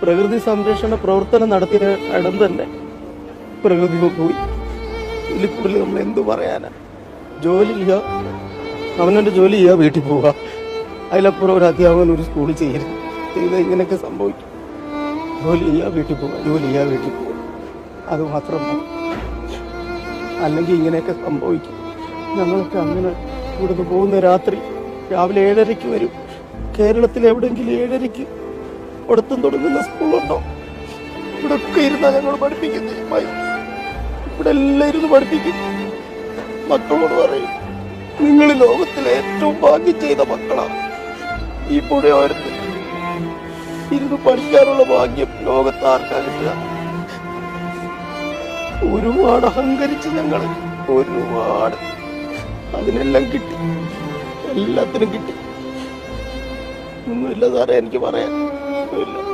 പ്രകൃതി സംരക്ഷണ പ്രവർത്തനം നടത്തിയ ഇടം തന്നെ പ്രകൃതി പോയി. ഇതിൽ നമ്മൾ എന്തു പറയാനാ? ജോലി ചെയ്യുക അവനവന്റെ ജോലി ചെയ്യുക വീട്ടിൽ പോവുക അതിലപ്പുറം ഒരു അധ്യാപകൻ ഒരു സ്കൂളിൽ ചെയ്യരുത് ചെയ്ത് ഇങ്ങനെയൊക്കെ സംഭവിക്കും. ജോലി ചെയ്യുക വീട്ടിൽ പോവുക ജോലി ചെയ്യുക വീട്ടിൽ പോവുക അത് മാത്രം അല്ലെങ്കിൽ ഇങ്ങനെയൊക്കെ സംഭവിക്കും. ഞങ്ങളൊക്കെ അങ്ങനെ ഇവിടുന്ന് പോകുന്ന രാത്രി രാവിലെ ഏഴരയ്ക്ക് വരും. കേരളത്തിൽ എവിടെയെങ്കിലും ഏഴരയ്ക്ക് ഒടുത്തും തുടങ്ങുന്ന സ്കൂളുണ്ടോ? ഇവിടെ ഒക്കെ ഇരുന്നാ ഞങ്ങൾ പഠിപ്പിക്കുന്ന ഇവിടെ എല്ലാം ഇരുന്ന് പഠിപ്പിക്കും. മക്കളോട് പറയും നിങ്ങൾ ലോകത്തിലെ ഏറ്റവും ഭാഗ്യം ചെയ്ത മക്കളാണ് ഈ പുഴയോരത്ത് ഇരുന്ന് പഠിക്കാനുള്ള ഭാഗ്യം ലോകത്ത് ആർക്കാ ഒരുപാട് അഹങ്കരിച്ച് ഞങ്ങൾ ഒരുപാട് അതിനെല്ലാം കിട്ടി. എല്ലാത്തിനും കിട്ടി. ഒന്നുമില്ല സാറേ എനിക്ക് പറയാൻ ഒന്നുമില്ല